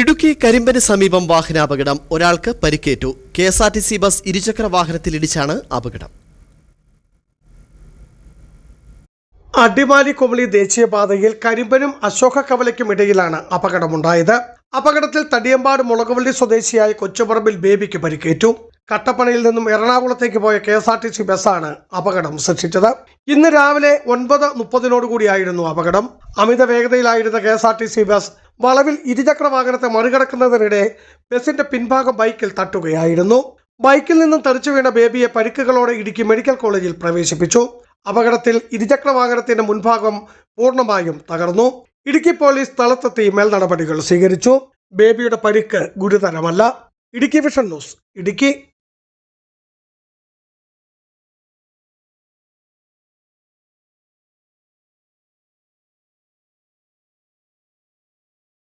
ഇടുക്കി കരിമ്പന് സമീപം വാഹനാപകടം. ഒരാൾക്ക് പരിക്കേറ്റു. K S R T C bus ഇരുചക്ര വാഹനത്തിലിടിച്ചാണ് അപകടം. അടിമാലി കുമളി ദേശീയപാതയിൽ കരിമ്പനും അശോക കവലയ്ക്കും ഇടയിലാണ് അപകടമുണ്ടായത്. അപകടത്തിൽ തടിയമ്പാട് മുളകുവള്ളി സ്വദേശിയായ കൊച്ചുപറമ്പിൽ ബേബിക്ക് പരിക്കേറ്റു. കട്ടപ്പനയിൽ നിന്നും എറണാകുളത്തേക്ക് പോയ K S R T C ബസ്സാണ് അപകടം സൃഷ്ടിച്ചത്. ഇന്ന് രാവിലെ ഒൻപത് മുപ്പതിനോടുകൂടിയായിരുന്നു അപകടം. അമിത വേഗതയിലായിരുന്ന K S R T C bus വളവിൽ ഇരുചക്ര വാഹനത്തെ മറികടക്കുന്നതിനിടെ ബസിന്റെ പിൻഭാഗം ബൈക്കിൽ തട്ടുകയായിരുന്നു. ബൈക്കിൽ നിന്നും തെറിച്ചു വീണ ബേബിയെ പരിക്കുകളോടെ ഇടുക്കി മെഡിക്കൽ കോളേജിൽ പ്രവേശിപ്പിച്ചു. അപകടത്തിൽ ഇരുചക്ര വാഹനത്തിന്റെ മുൻഭാഗം പൂർണമായും തകർന്നു. ഇടുക്കി പോലീസ് സ്ഥലത്തെത്തി മേൽ നടപടികൾ സ്വീകരിച്ചു. ബേബിയുടെ പരിക്ക് ഗുരുതരമല്ല. Idukki vision news Idukki.